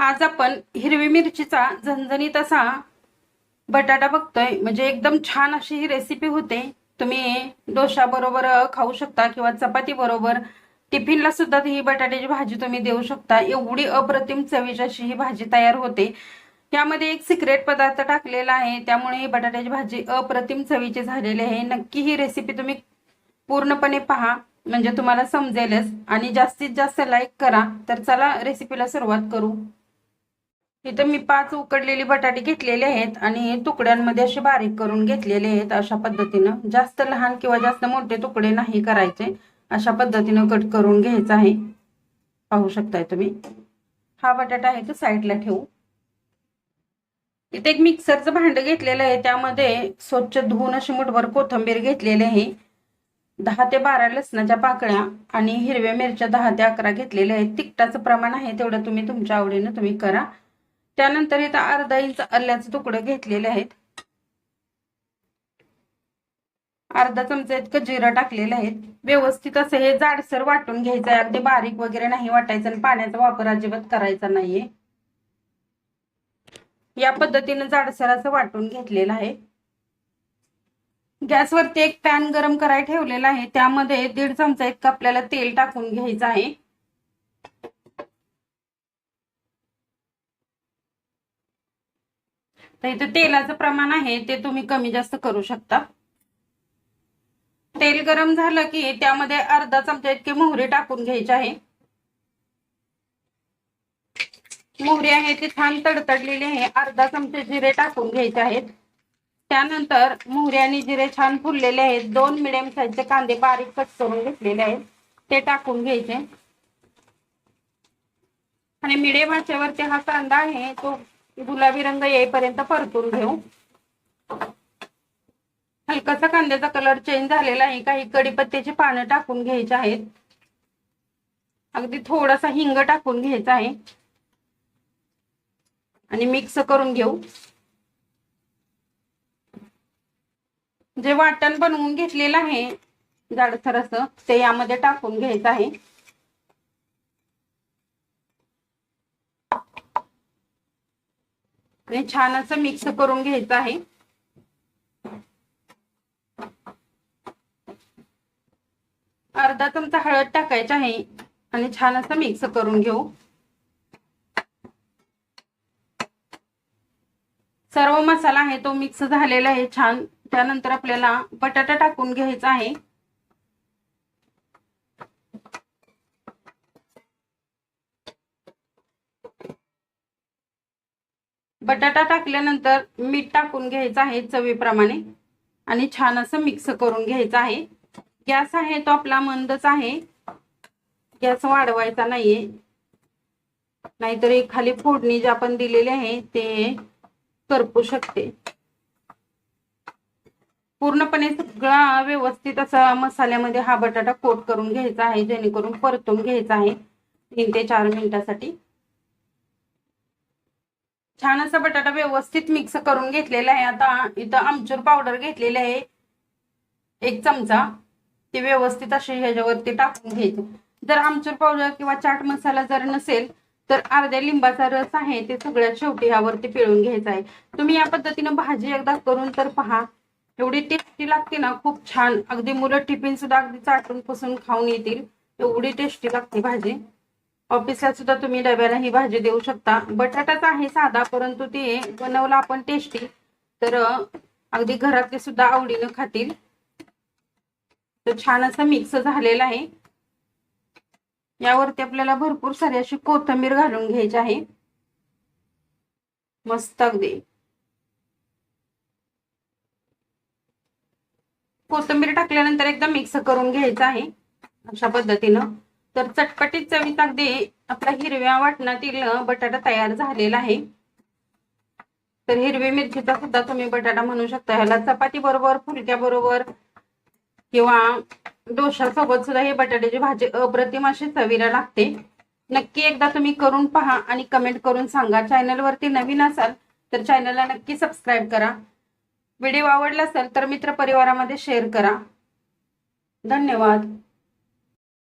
आज आपण हिरवी मिरचीचा झणझणीत असा बटाटा बघतोय. म्हणजे एकदम छान अशी ही रेसिपी होते. तुम्ही डोशा बरोबर खाऊ शकता किंवा चपाती बरोबर टिफिनला सुद्धा ही बटाट्याची भाजी तुम्ही देऊ शकता. एवढी अप्रतिम चवीची अशी ही भाजी तयार होते. यामध्ये एक सिक्रेट पदार्थ टाकलेला आहे. त्यामुळे ही बटाट्याची भाजी अप्रतिम चवीची झालेली आहे. नक्की ही रेसिपी तुम्ही पूर्णपणे पहा. म्हणजे तुम्हाला समजेलच. आणि जास्तीत जास्त लाईक करा. तर चला रेसिपीला सुरुवात करू. इथं मी पाच उकडलेली बटाटे घेतलेले आहेत आणि तुकड्यांमध्ये असे बारीक करून घेतलेले आहेत. अशा पद्धतीनं जास्त लहान किंवा जास्त मोठे तुकडे नाही करायचे. अशा पद्धतीनं कट करून घ्यायचं आहे. पाहू शकताय तुम्ही. हा बटाटा आहे तो साईडला ठेवू. इथे एक मिक्सरचं भांडं घेतलेलं आहे. त्यामध्ये स्वच्छ धुवून अशी मुठभर कोथंबीर घेतलेली आहे. दहा ते बारा लसणाच्या पाकळ्या आणि हिरव्या मिरच्या दहा ते अकरा घेतलेल्या आहेत. तिखटाचं प्रमाण आहे तेवढं तुम्ही तुमच्या आवडीनं तुम्ही करा. त्यानंतर इथं अर्धा इंच आल्याचं तुकडं घेतलेले आहेत. अर्धा चमचा इतकं जिरं टाकलेलं आहे व्यवस्थित असं हे जाडसर वाटून घ्यायचं आहे अगदी बारीक वगैरे नाही वाटायचं आणि पाण्याचा वापर अजिबात करायचा नाहीये. या पद्धतीनं जाडसर असं वाटून घेतलेलं आहे. गॅसवरती एक पॅन गरम करायला ठेवलेला आहे. त्यामध्ये दीड चमचा इतकं आपल्याला तेल टाकून घ्यायचं आहे. तर इथे तेलाचं प्रमाण आहे ते तुम्ही कमी जास्त करू शकता. तेल गरम झालं की त्यामध्ये अर्धा चमचा इतकी मोहरी टाकून घ्यायची आहे. मोहरी आहे ती छान तडतडलेली आहे अर्धा चमचे जिरे टाकून घ्यायचे आहेत. त्यानंतर मोहरी आणि जिरे छान फुललेले आहेत दोन मिडियम साईजचे कांदे बारीक कट करून घेतलेले आहेत ते टाकून घ्यायचे. आणि मिडियम आचेवरती हा कांदा आहे तो गुलाबी रंग येईपर्यंत परतून घेऊ. हलकासा कांद्याचा कलर चेंज झालेला आहे. काही कडीपत्त्याची पानं टाकून घ्यायची आहेत. अगदी थोडासा हिंग टाकून घ्यायचा आहे. आणि मिक्स करून घेऊ. जे वाटण बनवून घेतलेलं आहे जाडसर असं ते यामध्ये टाकून घ्यायचं आहे. आणि छान असं मिक्स करून घ्यायचं आहे. अर्धा चमचा हळद टाकायचा आहे आणि छान असं मिक्स करून घेऊ. सर्व मसाला आहे तो मिक्स झालेला आहे छान. त्यानंतर आपल्याला बटाटा टाकून घ्यायचा आहे. बटाटा टाकल्यानंतर मीठ टाकून घ्यायचं आहे चवीप्रमाणे. आणि छान असं मिक्स करून घ्यायचं आहे. गॅस आहे तो आपला मंदच आहे. गॅस वाढवायचा नाहीये. नाहीतर एक खाली फोडणी जे आपण दिलेली आहे ते करपू शकते. पूर्णपणे सगळा व्यवस्थित असा मसाल्यामध्ये हा बटाटा कोट करून घ्यायचा आहे जेणेकरून परतून घ्यायचा आहे. तीन ते चार मिनिटासाठी. छान असा बटाटा व्यवस्थित मिक्स करून घेतलेला आहे. आता इथं आमचूर पावडर घेतलेली आहे. एक चमचा. ती व्यवस्थित अशी ह्याच्यावरती टाकून घ्यायची जर आमचूर पावडर किंवा चाट मसाला जर नसेल तर अर्ध्या लिंबाचा रस आहे. ते सगळ्यात शेवटी ह्यावरती पिळून घ्यायचा आहे. तुम्ही या पद्धतीनं भाजी एकदा करून तर पहा. एवढी टेस्टी लागते ना खूप छान. अगदी मुलं टिफिन सुद्धा अगदी चाटून पुसून खाऊन येतील. एवढी टेस्टी लागते भाजी. ऑफिसला सुद्धा तुम्ही डब्याला ही भाजी देऊ शकता. बटाटाच आहे साधा परंतु ते बनवलं आपण टेस्टी तर अगदी घरातले सुद्धा आवडीनं खातील. तर छान असं मिक्स झालेला आहे. यावरती आपल्याला भरपूर सारी अशी कोथंबीर घालून घ्यायची आहे. मस्त अगदी. कोथंबीर टाकल्यानंतर एकदा मिक्स करून घ्यायचं आहे. अशा पद्धतीनं. तर चटपटीत चवीत अगदी आपला हिरव्या वाटणातील बटाटा तयार झालेला आहे. तर हिरवी मिरचीचा सुद्धा तुम्ही बटाटा म्हणू शकता. ह्याला चपाती बरोबर फुलक्या बरोबर किंवा डोशा सोबत सुद्धा हे बटाट्याची भाजी अप्रतिम अशी चवीला लागते. नक्की एकदा तुम्ही करून पहा आणि कमेंट करून सांगा. चॅनलवरती नवीन असाल तर चॅनलला नक्की सबस्क्राईब करा. व्हिडिओ आवडला असेल तर मित्र परिवारामध्ये शेअर करा. धन्यवाद.